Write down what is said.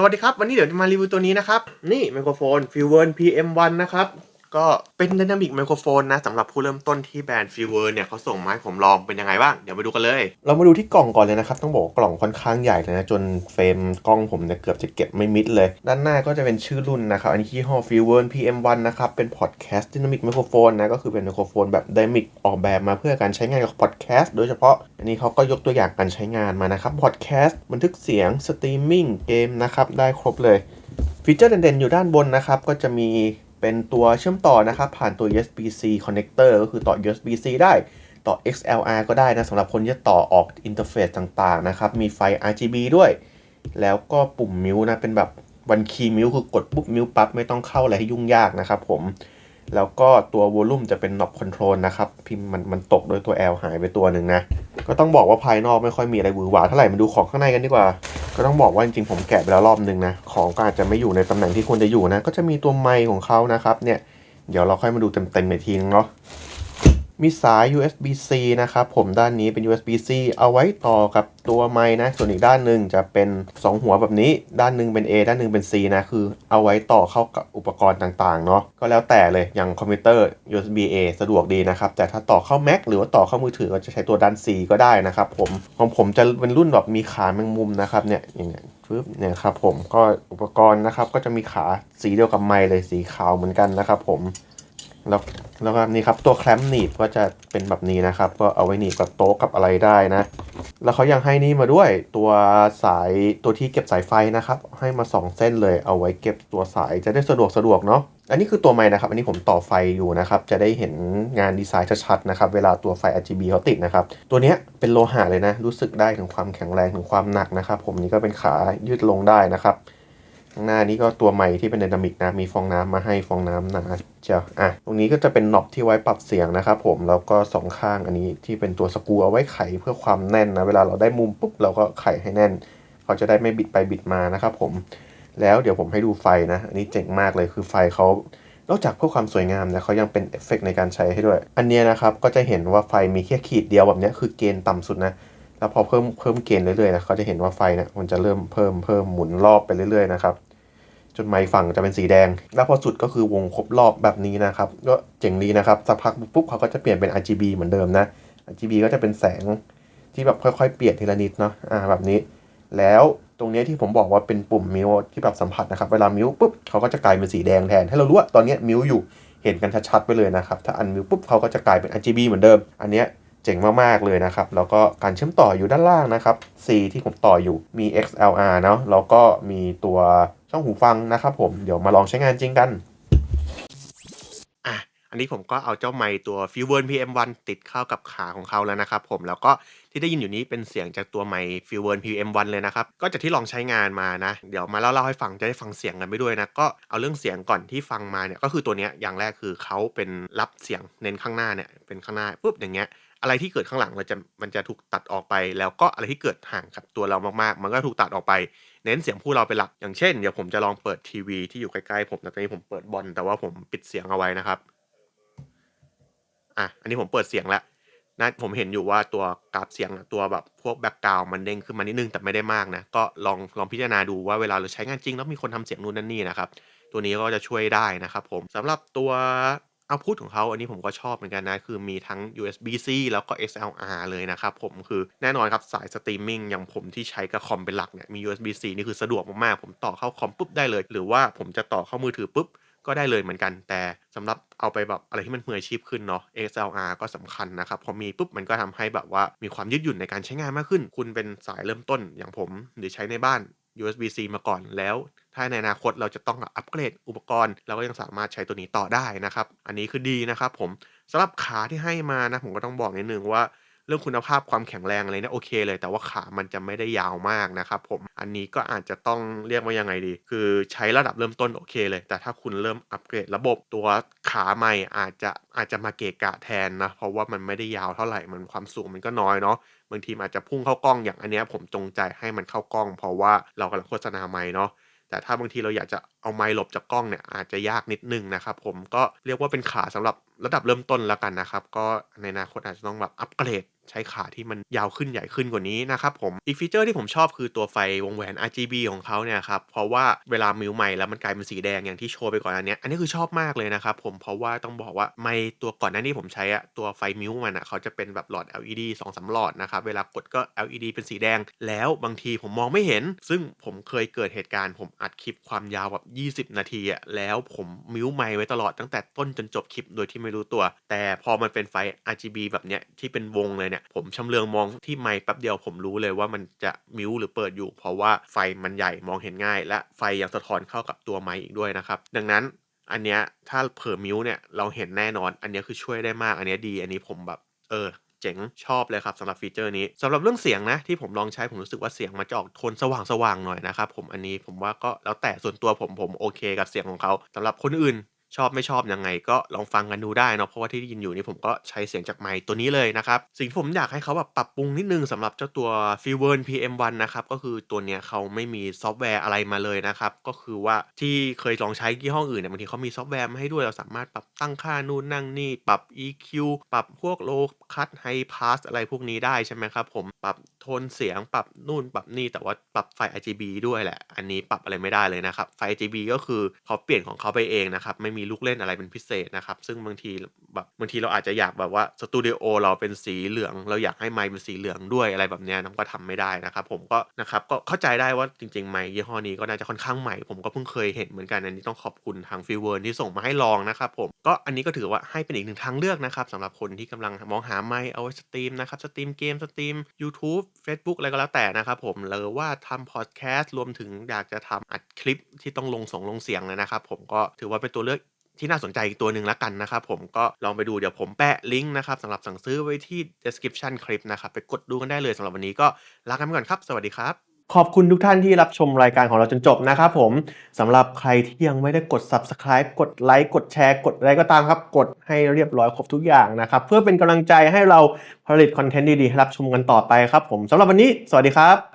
สวัสดีครับ วันนี้เดี๋ยวจะมารีวิวตัวนี้นะครับ นี่ไมโครโฟน f i l w e r n PM1 นะครับ ก็เป็นดินามิกไมโครโฟนนะสำหรับผู้เริ่มต้นที่แบรนด์ f i l w e r n เนี่ยเขาส่งมาให้ผมลองเป็นยังไงบ้าง เดี๋ยวมาดูกันเลย เรามาดูที่กล่องก่อนเลยนะครับ ต้องบอกกล่องค่อนข้างใหญ่เลยนะ จนเฟรมกล้องผมเนี่ยเกือบจะเก็บไม่มิดเลย ด้านหน้าก็จะเป็นชื่อรุ่นนะครับ อันนี้ยี่ห้อ f i l w e r n PM1 นะครับ เป็นพอดแคสต์ดินามิกไมโครโฟนนะก็คือเป็นไมโครโฟนแบบดินามิกออกแบบมาเพื่อการใช้งานกับพอดแคสต์โดยเฉพาะอันนี้เขาก็ยกตัวอย่างการใช้งานมานะครับพอดแคสต์บันทึกเสียงสตรีมมิ่งเกมนะครับได้ครบเลยฟีเจอร์เด่นๆอยู่ด้านบนนะครับก็จะมี เป็นตัวเชื่อมต่อนะครับ ผ่านตัว USB-C connector ก็คือต่อ USB-C ได้ต่อ XLR ก็ได้นะสำหรับคนที่ต่อออกอินเทอร์เฟซต่างๆนะครับ มีไฟ RGB ด้วย แล้วก็ปุ่มมิวนะ เป็นแบบวันคีย์มิวคือกดปุ๊บมิวปั๊บ ไม่ต้องเข้าอะไรให้ยุ่งยากนะครับผม แล้วก็ตัววอลลุ่มจะเป็น knob control นะครับ พิมพ์มันมันตกโดยตัว L หายไปตัวหนึ่งนะ ก็ต้องบอกว่าภายนอกไม่ค่อยมีอะไรหวือหวาเท่าไหร่มาดูของข้างในกันดีกว่า ก็ต้องบอกว่าจริงๆผมแกะไปแล้วรอบนึงนะ ของก็อาจจะไม่อยู่ในตำแหน่งที่ควรจะอยู่นะ ก็จะมีตัวไม้ของเขานะครับ เนี่ย เดี๋ยวเราค่อยมาดูเต็มๆในทีนึงเนาะ มีสาย USB-C นะครับผมด้านนี้เป็น USB-C เอาไว้ต่อกับตัวไม้นะ ส่วนอีกด้านหนึ่งจะเป็น 2 หัวแบบนี้ ด้านหนึ่งเป็น A ด้านหนึ่งเป็น C นะ คือเอาไว้ต่อเข้ากับอุปกรณ์ต่างๆ เนาะก็แล้วแต่เลย อย่างคอมพิวเตอร์ USB A สะดวกดีนะครับ แต่ถ้าต่อเข้า Mac หรือว่าต่อเข้ามือถือก็จะใช้ตัวด้าน C ก็ได้นะครับผมของผมจะเป็นรุ่นแบบมีขาแมงมุมนะครับเนี่ยอย่างเงี้ยปึ๊บเนี่ยครับผมก็อุปกรณ์นะครับก็จะมีขาสีเดียวกับไม้เลยสีขาวเหมือนกันนะครับผม แล้วแล้วก็นี่ครับตัวแคลมหนีบก็จะเป็นแบบนี้นะครับ ก็เอาไว้หนีบกับโต๊ะกับอะไรได้นะ แล้วเขายังให้นี่มาด้วยตัวสายตัวที่เก็บสายไฟนะครับ ให้มา 2 เส้นเลยเอาไว้เก็บตัวสายจะได้สะดวกสะดวกเนาะอันนี้คือตัวไม้นะครับ อันนี้ผมต่อไฟอยู่นะครับ จะได้เห็นงานดีไซน์ชัดๆนะครับ เวลาตัวไฟ RGB เขาติดนะครับ ตัวนี้เป็นโลหะเลยนะ รู้สึกได้ถึงความแข็งแรงถึงความหนักนะครับ ผมนี่ก็เป็นขายืดลงได้นะครับ ข้างหน้านี้ก็ตัวใหม่ที่เป็นไดนามิกนะ มีฟองน้ำมาให้ฟองน้ำหนาเจ้าอะ ตรงนี้ก็จะเป็นน็อบที่ไว้ปรับเสียงนะครับผม แล้วก็สองข้างอันนี้ที่เป็นตัวสกรูเอาไว้ไขเพื่อความแน่นนะ เวลาเราได้มุมปุ๊บเราก็ไขให้แน่น เขาจะได้ไม่บิดไปบิดมานะครับผม แล้วเดี๋ยวผมให้ดูไฟนะ อันนี้เจ๋งมากเลยคือไฟเขานอกจากเพื่อความสวยงามนะเขายังเป็นเอฟเฟกในการใช้ให้ด้วย อันเนี้ยนะครับก็จะเห็นว่าไฟมีแค่ขีดเดียวแบบนี้คือเกณฑ์ต่ำสุดนะ แล้วพอเพิ่มเพิ่มเกณฑ์เรื่อยๆนะเขาจะเห็นว่าไฟเนะมันจะเริ่มเพิ่มเพิ่มหมุนรอบไปเรื่อยๆนะครับจนไม้ฝั่งจะเป็นสีแดง แล้วพอสุดก็คือวงครบรอบแบบนี้นะครับก็เจ๋งดีนะครับสักพักปุ๊บเขาก็จะเปลี่ยนเป็น RGB เหมือนเดิมนะ RGB ก็จะเป็นแสงที่แบบค่อยๆ เปลี่ยนทีละนิดเนาะอ่าแบบนี้ แล้วตรงนี้ที่ผมบอกว่าเป็นปุ่มมิวที่แบบสัมผัสนะครับเวลามิวปุ๊บเขาก็จะกลายเป็นสีแดงแทน ให้เรารู้ว่าตอนนี้มิวอยู่เห็นกันชัดๆไปเลยนะครับถ้าอันมิวปุ๊บเขาก็จะกลายเป็น RGB เหมือนเดิม อันเนี้ย เจ๋งมาก ๆ เลยนะครับ แล้วก็การเชื่อมต่ออยู่ด้านล่างนะครับ C ที่ผมต่ออยู่มี XLR เนาะแล้วก็มีตัวช่องหูฟังนะครับผมเดี๋ยวมาลองใช้งานจริงกัน อันนี้ผมก็เอาเจ้าไมค์ตัว f i l w e r n PM1 ติดเข้ากับขาของเขาแล้วนะครับผมแล้วก็ที่ได้ยินอยู่นี้เป็นเสียงจากตัวไมค์ f i l w e r n PM1 เลยนะครับ ก็จากที่ลองใช้งานมานะ เดี๋ยวมาเล่าๆให้ฟังจะได้ฟังเสียงกันไปด้วยนะ ก็เอาเรื่องเสียงก่อนที่ฟังมาเนี่ยก็คือตัวเนี้ยอย่างแรกคือเขาเป็นรับเสียงเน้นข้างหน้าเนี่ยเป็นข้างหน้าปุ๊บอย่างเงี้ยอะไรที่เกิดข้างหลังเราจะมันจะถูกตัดออกไป แล้วก็อะไรที่เกิดห่างกับตัวเรามากๆ มันก็ถูกตัดออกไป เน้นเสียงผู้เราเป็นหลัก อย่างเช่นเดี๋ยวผมจะลองเปิดทีวีที่อยู่ใกล้ๆผมนะตอนนี้ผมเปิดบอลแต่ว่าผมปิดเสียงเอาไว้นะครับ อะอันนี้ผมเปิดเสียงแล้วนะผมเห็นอยู่ว่าตัวกราฟเสียงตัวแบบพวกแบ็กกราวมันเด้งขึ้นมานิดนึงแต่ไม่ได้มากนะก็ลองลองพิจารณาดูว่าเวลาเราใช้งานจริง แล้วมีคนทำเสียงนู่นนั่นนี่นะครับตัวนี้ก็จะช่วยได้นะครับผมสำหรับตัวเอาพุทของเขาอันนี้ผมก็ชอบเหมือนกันนะ คือมีทั้ง USB-C แล้วก็ XLR เลยนะครับผมคือแน่นอนครับสายสตรีมมิ่งอย่างผมที่ใช้กับคอมเป็นหลักเนี่ยมี USB-C นี่คือสะดวกมากๆ ผมต่อเข้าคอมปุ๊บได้เลย หรือว่าผมจะต่อเข้ามือถือปุ๊บก็ได้เลยเหมือนกัน แต่ สำหรับเอาไปแบบอะไรที่มันมืออาชีพขึ้นเนาะ XLR ก็สำคัญนะครับพอมีปุ๊บมันก็ทำให้แบบว่ามีความยืดหยุ่นในการใช้งานมากขึ้น คุณเป็นสายเริ่มต้นอย่างผม หรือใช้ในบ้าน USB-C มาก่อนแล้ว ถ้าในอนาคตเราจะต้องอัปเกรดอุปกรณ์ เราก็ยังสามารถใช้ตัวนี้ต่อได้นะครับ อันนี้คือดีนะครับผมสำหรับขาที่ให้มานะผมก็ต้องบอกนิดนึงว่า เรื่องคุณภาพความแข็งแรงอะไรเนี่ยโอเคเลย แต่ว่าขามันจะไม่ได้ยาวมากนะครับผมอันนี้ก็อาจจะต้องเรียกว่ายังไงดี คือใช้ระดับเริ่มต้นโอเคเลย แต่ถ้าคุณเริ่มอัปเกรดระบบตัวขาใหม่อาจจะอาจจะมาเกะกะแทนนะเพราะว่ามันไม่ได้ยาวเท่าไหร่มันความสูงมันก็น้อยเนาะบางทีอาจจะพุ่งเข้ากล้องอย่างอันเนี้ยผมจงใจให้มันเข้ากล้อง เพราะว่าเรากำลังโฆษณาไม้เนาะแต่ถ้าบางทีเราอยากจะเอาไมค์หลบจากกล้องเนี่ยอาจจะยากนิดนึงนะครับผมก็เรียกว่าเป็นขาสำหรับระดับเริ่มต้นแล้วกันนะครับ ก็ในอนาคตอาจจะต้องแบบอัปเกรด ใช้ขาที่มันยาวขึ้นใหญ่ขึ้นกว่านี้นะครับผม อีกฟีเจอร์ที่ผมชอบคือตัวไฟวงแหวน RGB ของเขาเนี่ยครับ เพราะว่าเวลามิวใหม่แล้วมันกลายเป็นสีแดงอย่างที่โชว์ไปก่อนอันเนี้ยอันนี้คือชอบมากเลยนะครับผม เพราะว่าต้องบอกว่าไม่ตัวก่อนหน้านี้ผมใช้อะตัวไฟมิวมันอะเขาจะเป็นแบบหลอด LED 2อสหลอดนะครับ เวลากดก็ LED เป็นสีแดง แล้วบางทีผมมองไม่เห็น ซึ่งผมเคยเกิดเหตุการณ์ ผมอัดคลิปความยาวแบบ20 นาทีอะแล้วผมมิวไมค์ไว้ตลอดตั้งแต่ต้นจนจบคลิปโดยที่ไม่รู้ตัว แต่พอมันเป็นไฟ RGB แบบเนี้ยที่เป็นวงเลยเนี่ยผมชำเลืองมองที่ไมค์แป๊บเดียวผมรู้เลยว่ามันจะมิวหรือเปิดอยู่ เพราะว่าไฟมันใหญ่มองเห็นง่าย และไฟยังสะท้อนเข้ากับตัวไมค์อีกด้วยนะครับดังนั้นอันเนี้ยถ้าเผลอมิวเนี่ยเราเห็นแน่นอน อันเนี้ยคือช่วยได้มาก อันเนี้ยดี อันนี้ผมแบบเออเจ๋งชอบเลยครับสำหรับฟีเจอร์นี้สำหรับเรื่องเสียงนะที่ผมลองใช้ผมรู้สึกว่าเสียงมันจะออกโทนสว่างๆหน่อยนะครับผมอันนี้ผมว่าก็แล้วแต่ส่วนตัวผมผมโอเคกับเสียงของเขาสำหรับคนอื่น ชอบไม่ชอบยังไงก็ลองฟังกันดูได้เนาะเพราะว่าที่ได้ยินอยู่นี่ผมก็ใช้เสียงจากไมค์ตัวนี้เลยนะครับ สิ่งที่ผมอยากให้เขาแบบปรับปรุงนิดนึงสำหรับเจ้าตัว f i v e r n PM1 นะครับ ก็คือตัวเนี้ยเขาไม่มีซอฟต์แวร์อะไรมาเลยนะครับ ก็คือว่าที่เคยลองใช้ยี่ห้ออื่นเนี่ยบางทีเขามีซอฟต์แวร์มาให้ด้วยเราสามารถปรับตั้งค่านู่นนั่งนี่ ปรับ EQ ปรับพวก low cut high pass อะไรพวกนี้ได้ใช่ไหมครับผมปรับ นเสียงปรับนู่นปรับนี่แต่ว่าปรับไฟ RGB ด้วยแหละ อันนี้ปรับอะไรไม่ได้เลยนะครับ ไฟ RGB ก็คือเขาเปลี่ยนของเขาไปเองนะครับ ไม่มีลูกเล่นอะไรเป็นพิเศษนะครับ ซึ่งบางทีแบบบางทีเราอาจจะอยากแบบว่าสตูดิโอเราเป็นสีเหลือง เราอยากให้ไมค์เป็นสีเหลืองด้วยอะไรแบบเนี้ยน้ำก็ทำไม่ได้นะครับ ผมก็นะครับก็เข้าใจได้ว่าจริงๆไมค์ยี่ห้อนี้ก็น่าจะค่อนข้างใหม่ ผมก็เพิ่งเคยเห็นเหมือนกันอันนี้ต้องขอบคุณทางฟิวเวิร์นที่ส่งมาให้ลองนะครับผม ก็อันนี้ก็ถือว่าให้เป็นอีกหนึ่งทางเลือกนะครับสำหรับคนที่กำลังมองหาไมค์เอาไว้สตรีมนะครับสตรีมเกมสตรีม YouTube Facebook อะไรก็แล้วแต่นะครับผมหรือว่าทำพอดแคสต์รวมถึงอยากจะทำอัดคลิปที่ต้องลงส่งลงเสียงนะครับ ผมก็ถือว่าเป็นตัวเลือกที่น่าสนใจอีกตัวหนึ่งแล้วกันนะครับผมก็ลองไปดูเดี๋ยวผมแปะลิงก์นะครับสำหรับสั่งซื้อไว้ที่ description คลิปนะครับไปกดดูกันได้เลยสำหรับวันนี้ก็ลากันไปก่อนครับ สวัสดีครับ ขอบคุณทุกท่านที่รับชมรายการของเราจนจบนะครับผมสำหรับใครที่ยังไม่ได้กด subscribe กดไลค์กดแชร์ กดอะไรก็ตามครับ กดให้เรียบร้อยครบทุกอย่างนะครับ เพื่อเป็นกำลังใจให้เราผลิตคอนเทนต์ดีๆให้รับชมกันต่อไปครับผมสำหรับวันนี้ สวัสดีครับ